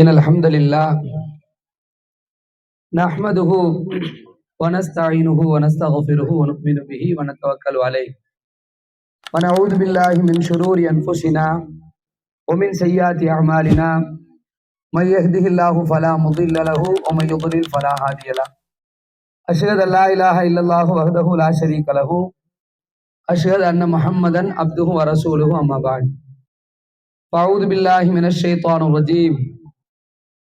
إن الحمد لله نحمده ونستعينه ونستغفره ونؤمن به ونتوكل عليه. ونعوذ بالله من شرور أنفسنا ومن سيئات أعمالنا. من يهده الله فلا مضل له ومن يضلل فلا هادي له. أشهد أن لا إله إلا الله وحده لا شريك له. أشهد أن محمدا عبده ورسوله أما بعد. فأعوذ بالله من الشيطان الرجيم.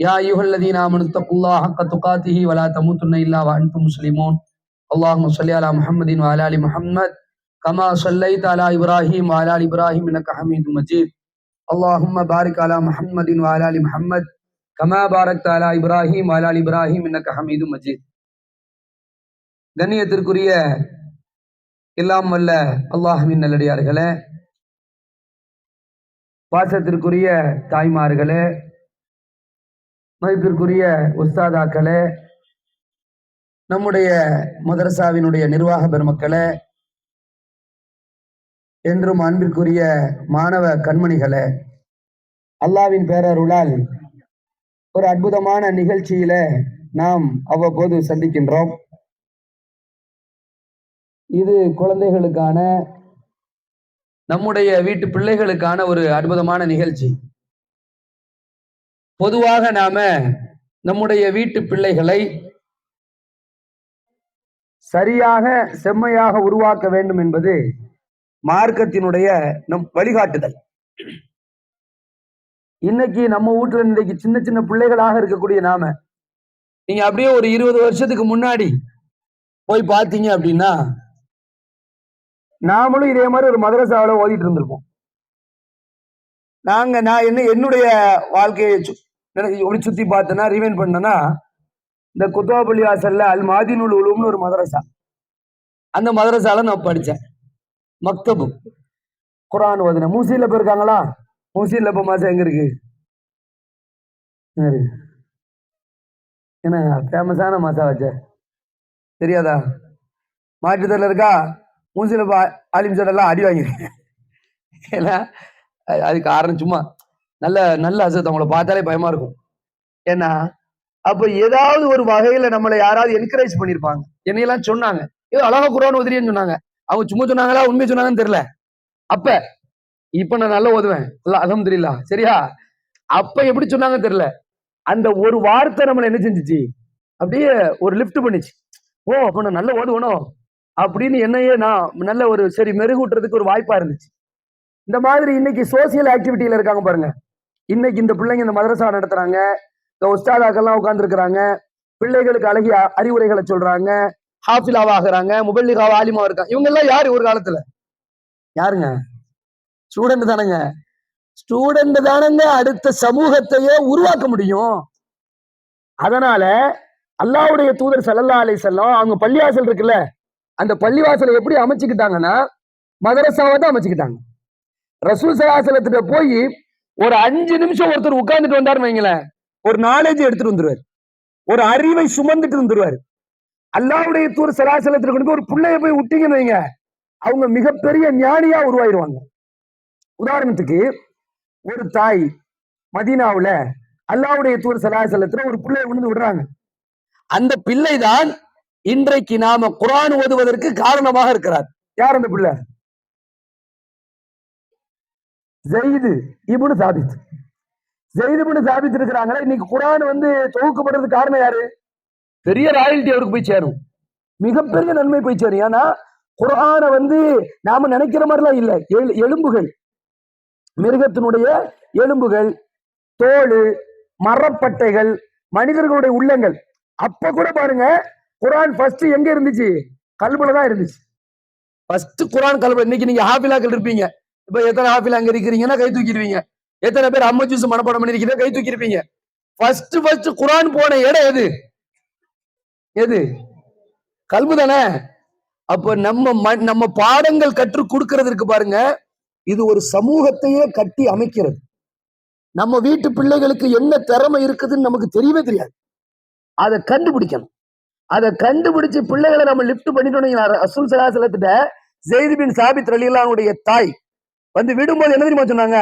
يا أيها الذين آمنوا اتقوا الله حق تقاته ولا تموتن إلا وأنتم مسلمون اللهم صل على محمد وعلى آل محمد كما صليت على إبراهيم وعلى آل إبراهيم إنك حميد مجيد اللهم بارك على محمد وعلى آل محمد كما باركت على إبراهيم وعلى آل إبراهيم إنك حميد مجيد கண்ணியத்திற்குரிய எல்லாம் வல்ல அல்லாஹ்வின் நல்லடியார்களே பாசத்திற்குரிய தாய்மார்களே மதிப்பிற்குரிய உஸ்தாதாக்களே நம்முடைய மதரசாவினுடைய நிர்வாக பெருமக்களே என்றும் அன்பிற்குரிய மாணவ கண்மணிகளே அல்லாவின் பேரருளால் ஒரு அற்புதமான நிகழ்ச்சியில நாம் அவ்வப்போது சந்திக்கின்றோம். இது குழந்தைகளுக்கான நம்முடைய வீட்டு பிள்ளைகளுக்கான ஒரு அற்புதமான நிகழ்ச்சி. பொதுவாக நாம நம்முடைய வீட்டு பிள்ளைகளை சரியாக செம்மையாக உருவாக்க வேண்டும் என்பது மார்க்கத்தினுடைய நம் வழிகாட்டுதல். இன்னைக்கு நம்ம வீட்டுல இன்னைக்கு சின்ன சின்ன பிள்ளைகளாக இருக்கக்கூடிய நாம நீங்க அப்படியே ஒரு இருபது வருஷத்துக்கு முன்னாடி போய் பார்த்தீங்க அப்படின்னா நாமளும் இதே மாதிரி ஒரு மதரசாவில் ஓதிட்டு இருந்திருப்போம். நாங்க நான் என்ன என்னுடைய வாழ்க்கையை எனக்கு இப்படி சுத்தி பார்த்தேன்னா ரிவைன் பண்ணேன்னா இந்த குத்துவாப்பள்ளி வாசல்ல அல் மாதினுல் உலும்னு ஒரு மதரசா. அந்த மதரசால நான் படித்தேன் மக்தபு. குரான் ஓதுனேன் மூசியில் இப்போ இருக்காங்களா? மூசியில் இப்போ மாசம் எங்க இருக்கு? என்ன ஃபேமஸான மாசா வச்ச? தெரியாதா? மாற்றுத்தரில் இருக்கா? மூசியில் இப்போ ஆலிம் சடெல்லாம் அடி வாங்கிருக்கேன் ஏன்னா அது- அது காரணம் சும்மா நல்ல நல்ல அசத். அவங்கள பார்த்தாலே பயமா இருக்கும். ஏன்னா அப்ப ஏதாவது ஒரு வகையில நம்மளை யாராவது என்கரேஜ் பண்ணிருப்பாங்க. என்னையெல்லாம் சொன்னாங்க. ஏதோ அழகா குரான் உதிரியன்னு சொன்னாங்க. அவங்க சும்மா சொன்னாங்களா உண்மை சொன்னாங்கன்னு தெரியல. அப்ப இப்ப நான் நல்லா ஓதுவேன். அலமதுல்லா சரியா? அப்ப எப்படி சொன்னாங்க தெரியல. அந்த ஒரு வார்த்தை நம்மளை என்ன செஞ்சிச்சு? அப்படியே ஒரு லிஃப்ட் பண்ணிச்சு. ஓ அப்ப நான் நல்லா ஓதுவனும் அப்படின்னு என்னையே நான் நல்ல ஒரு சரி மெருகூட்டுறதுக்கு ஒரு வாய்ப்பா இருந்துச்சு. இந்த மாதிரி இன்னைக்கு சோசியல் ஆக்டிவிட்டியில இருக்காங்க பாருங்க. இன்னைக்கு இந்த பிள்ளைங்க இந்த மதரசா நடத்துறாங்க. இந்த உஸ்தாதாக்கெல்லாம் உட்கார்ந்துருக்கிறாங்க. பிள்ளைகளுக்கு அழகிய அறிவுரைகளை சொல்றாங்க. ஹாஃபிலாவாகிறாங்க. முபல்லிகாவா ஆலிமா இருக்காங்க. இவங்க எல்லாம் யாரு ஒரு காலத்துல? யாருங்க? ஸ்டூடெண்ட் தானங்க. ஸ்டூடெண்ட் தானங்க அடுத்த சமூகத்தையே உருவாக்க முடியும். அதனால அல்லாஹ்வுடைய தூதர் ஸல்லல்லாஹு அலை செல்லம் அவங்க பள்ளிவாசல் இருக்குல்ல அந்த பள்ளிவாசலை எப்படி அமைச்சுக்கிட்டாங்கன்னா மதரசாவை தான் அமைச்சுக்கிட்டாங்க. ரசூல் சலாசலத்திட்ட போய் ஒரு அஞ்சு நிமிஷம் ஒருத்தர் உட்கார்ந்துட்டு வந்தாருன்னு வைங்களேன். ஒரு நாலேஜ் எடுத்துட்டு வந்துருவாரு. ஒரு அறிவை சுமந்துட்டு வந்துருவாரு. அல்லாவுடைய தூர் சராசலத்தில் கொண்டு போய் ஒரு பிள்ளைய போய் விட்டீங்கன்னு வைங்க. அவங்க மிகப்பெரிய ஞானியா உருவாயிருவாங்க. உதாரணத்துக்கு ஒரு தாய் மதீனாவுல அல்லாவுடைய தூர் சலாசலத்துல ஒரு பிள்ளைய விழுந்து விடுறாங்க. அந்த பிள்ளை தான் இன்றைக்கு நாம குரான் ஓதுவதற்கு காரணமாக இருக்கிறார். யார் அந்த பிள்ளை? ஜெயிது இப்னு சாபித். ஜெயிது இப்னு சாபித் இருக்கிறாங்களா இன்னைக்கு குர்ஆன் வந்து தொகுக்கப்படுறதுக்கு காரணம் யாரு? பெரிய ராயல்டி அவருக்கு போய் சேரும். மிகப்பெரிய நன்மை போய் சேரும். ஏன்னா குர்ஆனை வந்து நாம நினைக்கிற மாதிரிலாம் இல்ல. எலு- எலும்புகள். மிருகத்தினுடைய எலும்புகள் தோல் மரப்பட்டைகள் மனிதர்களுடைய உள்ளங்கள். அப்ப கூட பாருங்க குர்ஆன் ஃபர்ஸ்ட் எங்க இருந்துச்சு? கல்புல தான் இருந்துச்சு. ஃபர்ஸ்ட் குர்ஆன் கல்புல. இன்னைக்கு நீங்க ஹாஃபிலாக்கள் இருப்பீங்க. இப்ப எத்தனை ஆப்பிள் அங்க இருக்கிறீங்கன்னா கை தூக்கிடுவீங்க. எத்தனை பேர் அம்ம ஜூஸ் மனப்பாடம் பண்ணிருக்கீங்க கை தூக்கிருப்பீங்க. ஃபர்ஸ்ட் ஃபர்ஸ்ட் குரான் போன இடம் எது? எது? கல்பு தானே? அப்ப நம்ம ம- நம்ம பாடங்கள் கற்றுக் கொடுக்கறதுக்கு பாருங்க. இது ஒரு சமூகத்தையே கட்டி அமைக்கிறது. நம்ம வீட்டு பிள்ளைகளுக்கு என்ன திறமை இருக்குதுன்னு நமக்கு தெரியவே தெரியாது. அதை கண்டுபிடிக்கணும். அதை கண்டுபிடிச்சு பிள்ளைகளை நம்ம லிஃப்ட் பண்ணிட்டோம் அசுல் சலாசலத்திட்ட ஜெயிது பின் சாபித் ரலியல்லானுடைய தாய் வந்து விடும்போது என்ன தெரியுமா சொன்னாங்க?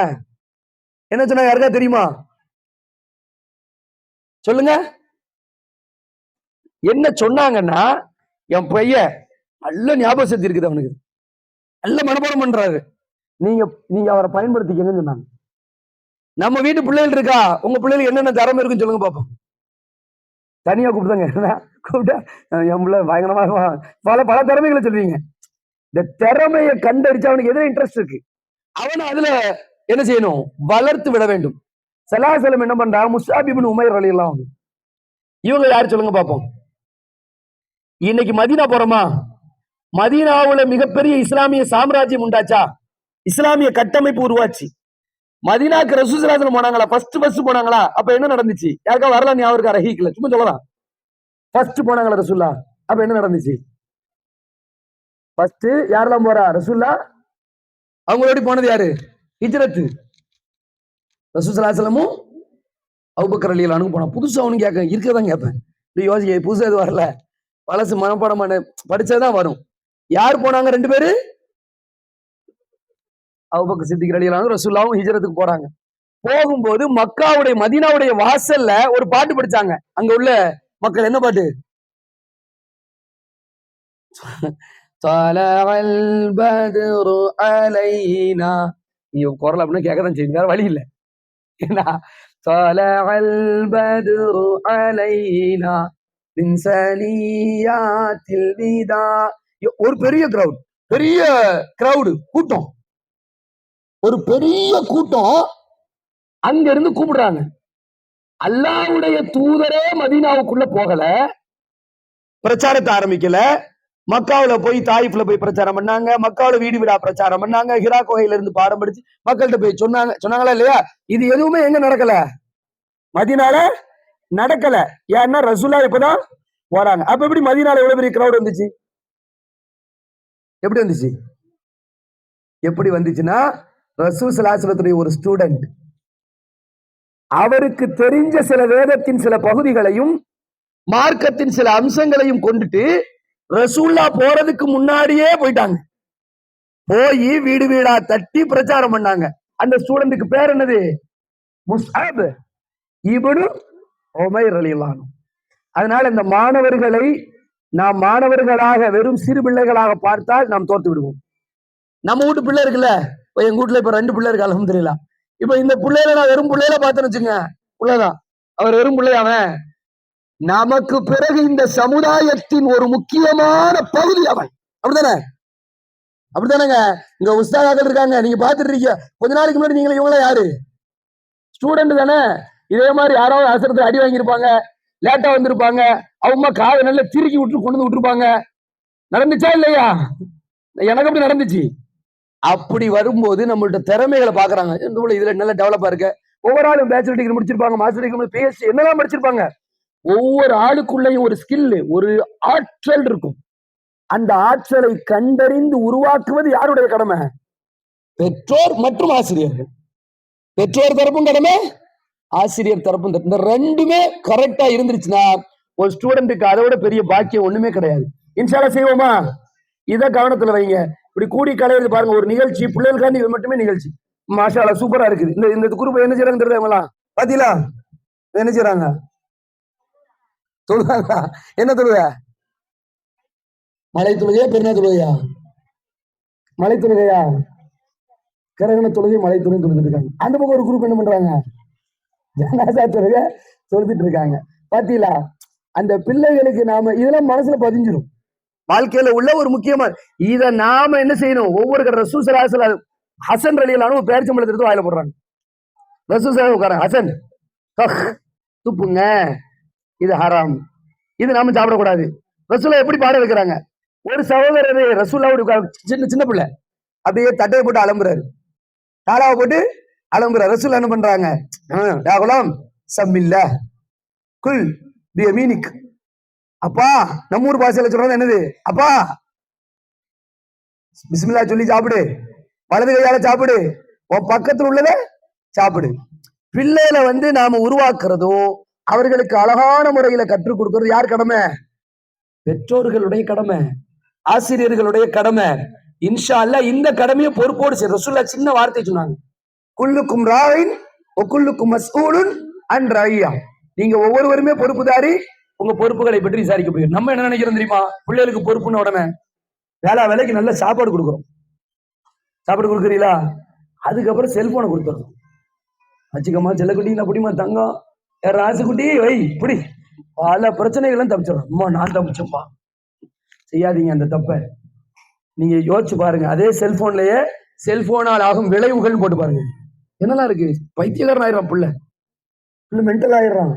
என்ன சொன்னாங்க? யாருக்கா தெரியுமா? சொல்லுங்க. என்ன சொன்னாங்கன்னா என் பையன் நல்ல ஞாபக சக்தி இருக்குது அவனுக்கு. நல்ல மனப்பாடம் பண்றாரு. நீங்க நீங்க அவரை பயன்படுத்திக்கங்கன்னு சொன்னாங்க. நம்ம வீட்டு பிள்ளைகள் இருக்கா? உங்க பிள்ளைகளுக்கு என்னென்ன திறமை இருக்குன்னு சொல்லுங்க பாப்போம். தனியா கூப்பிட்டாங்க என்ன கூப்பிட்டா என் பிள்ளை பயங்கரமா பல பல திறமைகளை சொல்லுவீங்க. இந்த திறமையை கண்டடிச்சு அவனுக்கு எதுல இன்ட்ரெஸ்ட் இருக்கு. அவனை அதுல என்ன செய்யணும்? வளர்த்து விட வேண்டும். சலாசலம் என்ன பண்றா முஸ்தாபிபின் உமைர் அலி எல்லாம் இவங்க யார் சொல்லுங்க பார்ப்போம். இன்னைக்கு மதீனா போறோமா? மதீனாவுல மிகப்பெரிய இஸ்லாமிய சாம்ராஜ்யம் உண்டாச்சா? இஸ்லாமிய கட்டமைப்பு உருவாச்சு. மதீனாக்கு ரசூசலாசனம் போனாங்களா? ஃபர்ஸ்ட் பஸ் போனாங்களா? அப்ப என்ன நடந்துச்சு? யாருக்கா வரலாம் ஞாபகம் இருக்கா? ரஹீக்ல சும்மா சொல்லலாம். ஃபர்ஸ்ட் போனாங்களா ரசூல்லா? அப்ப என்ன நடந்துச்சு? ஃபர்ஸ்ட் யாரெல்லாம் போறா? ரசூல்லா அவங்களோட போனது யாரு? ஹிஜ்ரத்து. ரசூசலாசலமும் அவுபக்கர் அலியில் அணுகு போனா புதுசு அவனு கேட்க இருக்கதான் கேட்பேன். இப்படி யோசிக்க புதுசா எது வரல. பழசு மனப்பாடமான படிச்சதான் வரும். யார் போனாங்க ரெண்டு பேரு? அவுபக்கர் சித்திக் அலியில் ரசூல்லாவும் ஹிஜ்ரத்துக்கு போறாங்க. போகும்போது மக்காவுடைய மதீனாவுடைய வாசல்ல ஒரு பாட்டு படிச்சாங்க. அங்க உள்ள மக்கள் என்ன பாட்டு? طلع البدر علينا நீங்க குரல் அப்படின்னா கேட்கதான் செய்யுங்க வேற வழி இல்ல என்ன طلع البدر علينا من ثنيات الوداع ஒரு பெரிய கிரவுட் பெரிய கிரவுடு கூட்டம் ஒரு பெரிய கூட்டம் அங்க இருந்து கூப்பிடுறாங்க அல்லாவுடைய தூதரே மதீனாவுக்குள்ள போகல பிரச்சாரத்தை ஆரம்பிக்கல மக்காவுல போய் தாயிஃப்ல போய் பிரச்சாரம் பண்ணாங்க. மக்காவுல வீடு வீடா பிரச்சாரம் பண்ணாங்க. ஹிரா கோகையில இருந்து பாடம் படிச்சு மக்கள்கிட்ட போய் சொன்னாங்க. சொன்னாங்களா இல்லையா? இது எதுவுமே எங்க நடக்கல? மதினால நடக்கல. ஏன்னா ரசூலா இப்பதான் போறாங்க. அப்ப எப்படி மதினால எவ்வளவு பெரிய கிரௌட் வந்துச்சு? எப்படி வந்துச்சு? எப்படி வந்துச்சுன்னா ரசூ சலாசலத்துடைய ஒரு ஸ்டூடெண்ட் அவருக்கு தெரிஞ்ச சில வேதத்தின் சில பகுதிகளையும் மார்க்கத்தின் சில அம்சங்களையும் கொண்டுட்டு ரசூல்லா போறதுக்கு முன்னாடியே போயிட்டாங்க. போய் வீடு வீடா தட்டி பிரச்சாரம் பண்ணாங்க. அந்த ஸ்டூடெண்ட்டுக்கு பேர் என்னது? முஸ்அப் இப்னு உமைர் ரலியல்லாஹு அதனால இந்த மாணவர்களை நாம் மாணவர்களாக வெறும் சிறு பிள்ளைகளாக பார்த்தால் நாம் தோர்த்து விடுவோம். நம்ம வீட்டு பிள்ளை இருக்குல்ல? இப்போ எங்க வீட்டுல இப்ப ரெண்டு பிள்ளை இருக்கு அல்ஹம்துலில்லாஹ். இப்ப இந்த பிள்ளையில நான் வெறும் பிள்ளையில பார்த்தேன்னு வச்சுங்க பிள்ளைதான். அவர் வெறும் பிள்ளை அவன் நமக்கு பிறகு இந்த சமுதாயத்தின் ஒரு முக்கியமான பகுதி அவன் அப்படிதானே அப்படிதானேங்க இங்க உஸ்தாதாக்கள் இருக்காங்க. நீங்க பாத்துட்டு இருக்கீங்க. கொஞ்ச நாளைக்கு முன்னாடி நீங்க இவங்களா யாரு? ஸ்டூடெண்ட் தானே? இதே மாதிரி யாராவது அவசரத்துல அடி வாங்கியிருப்பாங்க. லேட்டா வந்திருப்பாங்க. அவங்க காதை நல்லா திருக்கி விட்டு கொண்டு வந்து விட்டுருப்பாங்க. நடந்துச்சா இல்லையா? எனக்கு அப்படி நடந்துச்சு. அப்படி வரும்போது நம்மள்ட்ட திறமைகளை பாக்குறாங்க இதுல நல்ல டெவலப்பா இருக்க? ஒவ்வொரு ஆளும் பேச்சுலர் டிகிரி முடிச்சிருப்பாங்க மாஸ்டர் டிகிரி பிஎஸ்சி என்னெல்லாம் படிச்சிருப்பாங்க? ஒவ்வொரு ஆளுக்குள்ளேயும் ஒரு ஸ்கில் ஒரு ஆற்றல் இருக்கும். அந்த ஆற்றலை கண்டறிந்து உருவாக்குவது யாருடைய கடமை? பெற்றோர் மற்றும் ஆசிரியர்கள். பெற்றோர் தரப்பும் கடமை ஆசிரியர் தரப்பும் இந்த ரெண்டுமே கரெக்டா இருந்துருச்சுன்னா ஒரு ஸ்டூடெண்ட்டுக்கு அதை விட பெரிய பாக்கியம் ஒண்ணுமே கிடையாது. இன்ஷால்லா செய்வோமா? இதை கவனத்துல வைங்க. இப்படி கூடி கலையிறது பாருங்க ஒரு நிகழ்ச்சி பிள்ளைகளுக்காண்டி இது மட்டுமே நிகழ்ச்சி. மாஷாலா சூப்பரா இருக்குது. இந்த இந்த குரூப் என்ன செய்யறாங்க தெரியுது பாத்தீங்களா? என்ன செய்யறாங்க தொழுவாங்க என்ன தொழுக மலை தொழுகையா பெருநா தொழுகையா? மலை தொழுகையா? கிரகண தொழுகை மலை தொழுகை தொழுதுட்டு இருக்காங்க. அந்த பக்கம் ஒரு குரூப் என்ன பண்றாங்க? ஜனாசா தொழுகை தொழுதுட்டு இருக்காங்க. பாத்தீங்களா? அந்த பிள்ளைகளுக்கு நாம இதெல்லாம் மனசுல பதிஞ்சிடும் வாழ்க்கையில உள்ள ஒரு முக்கியமா இத நாம என்ன செய்யணும்? ஒவ்வொரு கடை ரசூசலாசல ஹசன் ரலியலான ஒரு பேரிச்சம்பளத்தை எடுத்து வாயில போடுறாங்க. ரசூசலா உட்காரன் ஹசன் துப்புங்க. இது ஹராம் இது நாம சாப்பிடக்கூடாது. ரசூலா எப்படி பாட வைக்கிறாங்க? ஒரு சகோதரர் ரசூல்லா சின்ன சின்ன பிள்ளை. அப்படியே தட்டையை போட்டு அலம்புறாரு. தாலாவை போட்டு அலம்புறாரு. ரசூல் என்ன பண்றாங்க? ராகுலாம் டா குலாம் சம்மில்ல குல் பியமீனிக். அப்பா நம்ம ஊர் பாசையில சொல்றது என்னது? அப்பா பிஸ்மில்லா சொல்லி சாப்பிடு. வலது கையால சாப்பிடு. உன் பக்கத்துல உள்ளத சாப்பிடு. பிள்ளையில வந்து நாம உருவாக்குறதும் அவர்களுக்கு அழகான முறையில கற்றுக் கொடுக்கறது. யார் கடமை? பெற்றோர்களுடைய கடமை. ஆசிரியர்களுடைய கடமை. இன்ஷா அல்ல இந்த கடமையை பொறுப்போடு செய்ய ரசூல்லா சின்ன வார்த்தை சொன்னாங்க. குல்லுக்கும் ராவின் ஒக்குல்லுக்கும் மஸ்ஊலுன் அன் ராயியா நீங்க ஒவ்வொருவருமே பொறுப்புதாரி உங்க பொறுப்புகளை பற்றி விசாரிக்கப்படுகிறது நம்ம என்ன நினைக்கிறோம் தெரியுமா? பிள்ளைகளுக்கு பொறுப்புன்னு உடனே வேலை வேலைக்கு நல்ல சாப்பாடு கொடுக்குறோம். சாப்பாடு கொடுக்குறீங்களா? அதுக்கப்புறம் செல்போனை கொடுத்துறோம். வச்சுக்கம்மா செல்லக்குட்டி நான் பிடிமா தங்கம். ராசுக்குட்டி வை இப்படி பல பிரச்சனைகளும் தப்பிச்சிடும் அம்மா நான் தப்பிச்சோம்ப்பா செய்யாதீங்க அந்த தப்பை. நீங்க யோசிச்சு பாருங்க. அதே செல்போன்லயே செல்போனால் ஆகும் விளைவுகள் போட்டு பாருங்க. என்னெல்லாம் இருக்கு? பைத்தியக்காரன் ஆயிடுறான் புள்ள. பிள்ளை மென்டல் ஆயிடுறான்.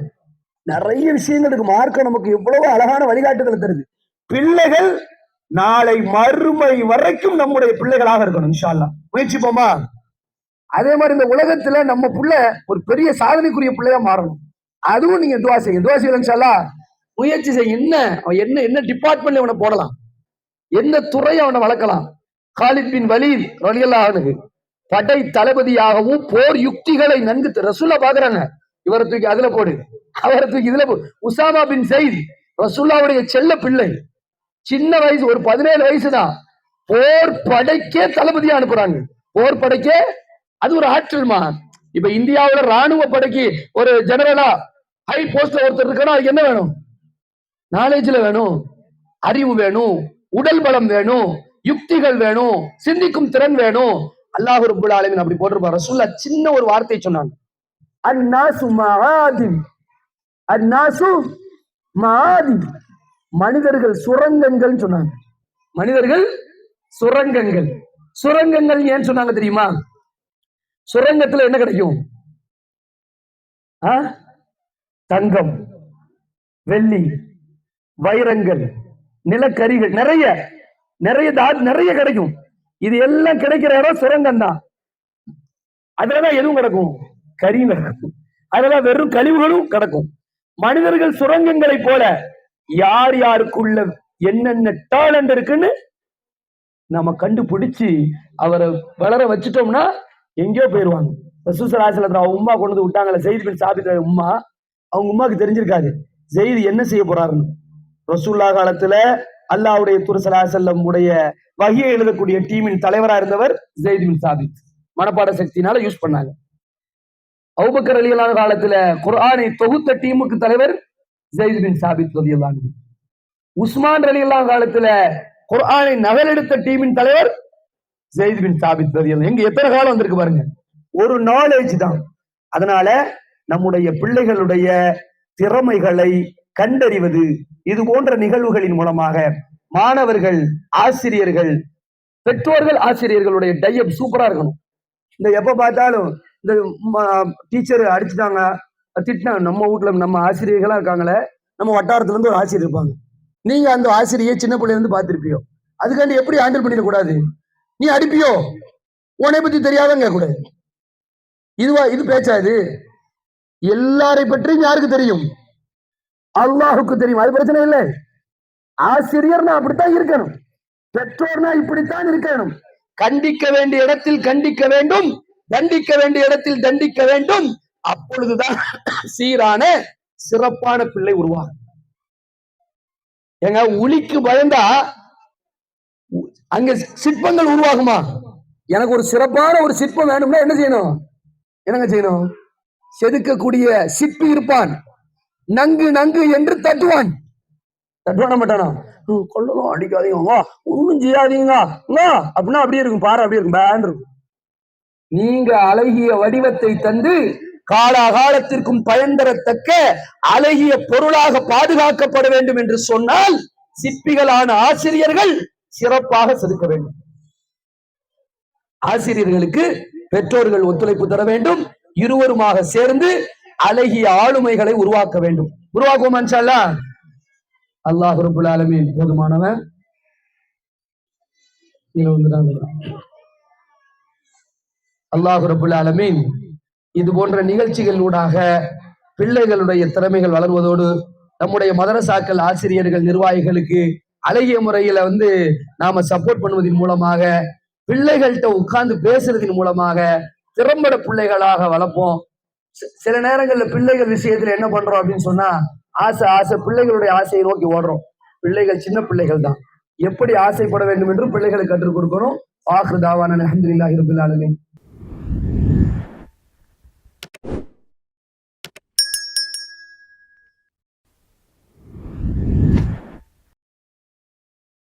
நிறைய விஷயங்கள் இருக்கு. மார்க்கம் நமக்கு எவ்வளவு அழகான வழிகாட்டுதல் தருது. பிள்ளைகள் நாளை மறுமை வரைக்கும் நம்முடைய பிள்ளைகளாக இருக்கணும் இன்ஷால்லா முயற்சிப்போமா அதே மாதிரி இந்த உலகத்துல நம்ம புள்ள ஒரு பெரிய சாதனைக்குரிய பிள்ளையா மாறணும். அதுவும் நீங்க துவா செய்யுங்க. துவா செய்யலாம் முயற்சி செய்ய என்ன? அவன் என்ன என்ன டிபார்ட்மெண்ட்ல அவனை போடலாம்? என்ன துறையை அவனை வளர்க்கலாம்? காலித் பின் ரலியல்லா ரலியல்லாஹு படை தளபதியாகவும் போர் யுக்திகளை நன்கு தெ- ரசூல்லா பாக்குறாங்க. இவரை தூக்கி அதுல போடு. அவரை தூக்கி இதுல போடு உசாமா பின் செய்தி ரசூல்லாவுடைய செல்ல பிள்ளை. சின்ன வயசு ஒரு பதினேழு வயசுதான். போர் படைக்கே தளபதியா அனுப்புறாங்க. போர் படைக்கே அது ஒரு ஆற்றல்மா இப்ப இந்தியாவோட ராணுவ படைக்கு ஒரு ஜெனரலா ஹை போஸ்ட்ல ஒருத்தர் இருக்கணும் அதுக்கு என்ன வேணும்? நாலேஜ்ல வேணும் அறிவு வேணும் உடல் பலம் வேணும் யுக்திகள் வேணும் சிந்திக்கும் திறன் வேணும். அல்லாஹ் ரப்புல் ஆலமீன் அப்படி போட்டிருப்பார். ரசூல்லா சின்ன ஒரு வார்த்தை சொன்னாங்க. அந்நாசு மஆதின் அந்நாசு மஆதின் மனிதர்கள் சுரங்கங்கள் சொன்னாங்க. மனிதர்கள் சுரங்கங்கள். சுரங்கங்கள் ஏன் சொன்னாங்க தெரியுமா? சுரங்கத்துல என்ன கிடைக்கும்? தங்கம் வெள்ளி வைரங்கள் நிலக்கரிகள் நிறைய நிறைய தா- நிறைய கிடைக்கும். இது எல்லாம் கிடைக்கிற இடம் சுரங்கம் தான் அதுலதான் எதுவும் கிடக்கும்? கரி கிடக்கும். அதெல்லாம் வெறும் கழிவுகளும் கிடக்கும். மனிதர்கள் சுரங்கங்களை போல யார் யாருக்குள்ள என்னென்ன டேலண்ட் இருக்குன்னு நம்ம கண்டுபிடிச்சு அவரை வளர வச்சுட்டோம்னா எங்கேயோ போயிருவாங்க. ரசூசலாசலத்துல அவங்க உமா கொண்டு வந்து விட்டாங்களே செய்தி பின் சாப்பிட்ட உமா அவங்க உமாக்கு தெரிஞ்சிருக்காது. செய்தி என்ன செய்ய போறாருன்னு. ரசூல்லா காலத்துல அல்லாஹ்வுடைய துருசலாசல்லம் உடைய வகையை எழுதக்கூடிய டீமின் தலைவரா இருந்தவர் ஜெயித் பின் சாபித். மனப்பாட சக்தினால யூஸ் பண்ணாங்க. அவுபக்கர் அலியலான காலத்துல குர்ஆனை தொகுத்த டீமுக்கு தலைவர் ஜெயித் பின் சாபித் ரலியல்லாஹு உஸ்மான் ரலியல்லாஹு காலத்துல குர்ஆனை நகலெடுத்த டீமின் தலைவர் ஜெயித் பின் சாபித் ரலியல்லாஹு எங்க எத்தனை காலம் வந்திருக்கு பாருங்க? ஒரு நாலேஜ் தான். அதனால நம்முடைய பிள்ளைகளுடைய திறமைகளை கண்டறிவது இது போன்ற நிகழ்வுகளின் மூலமாக மாணவர்கள் ஆசிரியர்கள் பெற்றோர்கள் ஆசிரியர்களுடைய டையப் சூப்பரா இருக்கணும். இந்த எப்ப பார்த்தாலும் இந்த டீச்சர் அடிச்சுட்டாங்க திட்டினாங்க நம்ம வீட்ல நம்ம ஆசிரியர்களா இருக்காங்களே நம்ம வட்டாரத்துல இருந்து ஒரு ஆசிரியர் இருப்பாங்க. நீங்க அந்த ஆசிரியை சின்ன பிள்ளைல இருந்து பார்த்திருப்பியோ? அதுக்காண்டி எப்படி ஹேண்டில் பண்ணிடக்கூடாது? நீ அடிப்பியோ? உன்னை பத்தி தெரியாதங்க கூட. இதுவா இது பேச்சா இது? எல்லாரை பற்றியும் யாருக்கு தெரியும்? அல்லாஹுக்கு தெரியும். அது பிரச்சனை இல்லை. ஆசிரியர்னா அப்படித்தான் இருக்கணும். பெற்றோர்னா இப்படித்தான் இருக்கணும். கண்டிக்க வேண்டிய இடத்தில் கண்டிக்க வேண்டும். தண்டிக்க வேண்டிய இடத்தில் தண்டிக்க வேண்டும். அப்பொழுதுதான் சீரான சிறப்பான பிள்ளை உருவாகும். எங்க உளிக்கு பயந்தா அங்க சிற்பங்கள் உருவாகுமா? எனக்கு ஒரு சிறப்பான ஒரு சிற்பம் வேணும்னா என்ன செய்யணும்? என்னங்க செய்யணும்? செதுக்கக்கூடிய சிற்பி இருப்பான். நங்கு நங்கு என்று தட்டுவான். தட்டுவான மாட்டானா? கொள்ளலாம் அடிக்காதீங்க ஒன்றும் செய்யாதீங்க அப்படின்னா அப்படியே இருக்கும் பாரு அப்படியே இருக்கும் பேன் இருக்கும். நீங்க அழகிய வடிவத்தை தந்து காலாகாலத்திற்கும் பயன் தரத்தக்க அழகிய பொருளாக பாதுகாக்கப்பட வேண்டும் என்று சொன்னால் சிற்பிகளான ஆசிரியர்கள் சிறப்பாக செதுக்க வேண்டும். ஆசிரியர்களுக்கு பெற்றோர்கள் ஒத்துழைப்பு தர வேண்டும். இருவருமாக சேர்ந்து அழகிய ஆளுமைகளை உருவாக்க வேண்டும். உருவாக்குவோம் மனுஷாலா அல்லாஹ் ரபுல் ஆலமே போதுமானவன். கீழே அல்லாஹ் ரபுல் ஆலமீன். இது போன்ற நிகழ்ச்சிகளூடாக பிள்ளைகளுடைய திறமைகள் வளர்வதோடு நம்முடைய மதரசாக்கள் ஆசிரியர்கள் நிர்வாகிகளுக்கு அழகிய முறையில வந்து நாம சப்போர்ட் பண்ணுவதன் மூலமாக பிள்ளைகள்கிட்ட உட்கார்ந்து பேசுறதன் மூலமாக திறம்பட பிள்ளைகளாக வளர்ப்போம். சில நேரங்கள்ல பிள்ளைகள் விஷயத்துல என்ன பண்றோம் அப்படின்னு சொன்னா ஆசை ஆசை பிள்ளைகளுடைய ஆசையை நோக்கி ஓடுறோம். பிள்ளைகள் சின்ன பிள்ளைகள் தான். எப்படி ஆசைப்பட வேண்டும் என்று பிள்ளைகளுக்கு கற்றுக் கொடுக்கணும். ஆஹ்ரு தாவான அலமதுல்லாஹி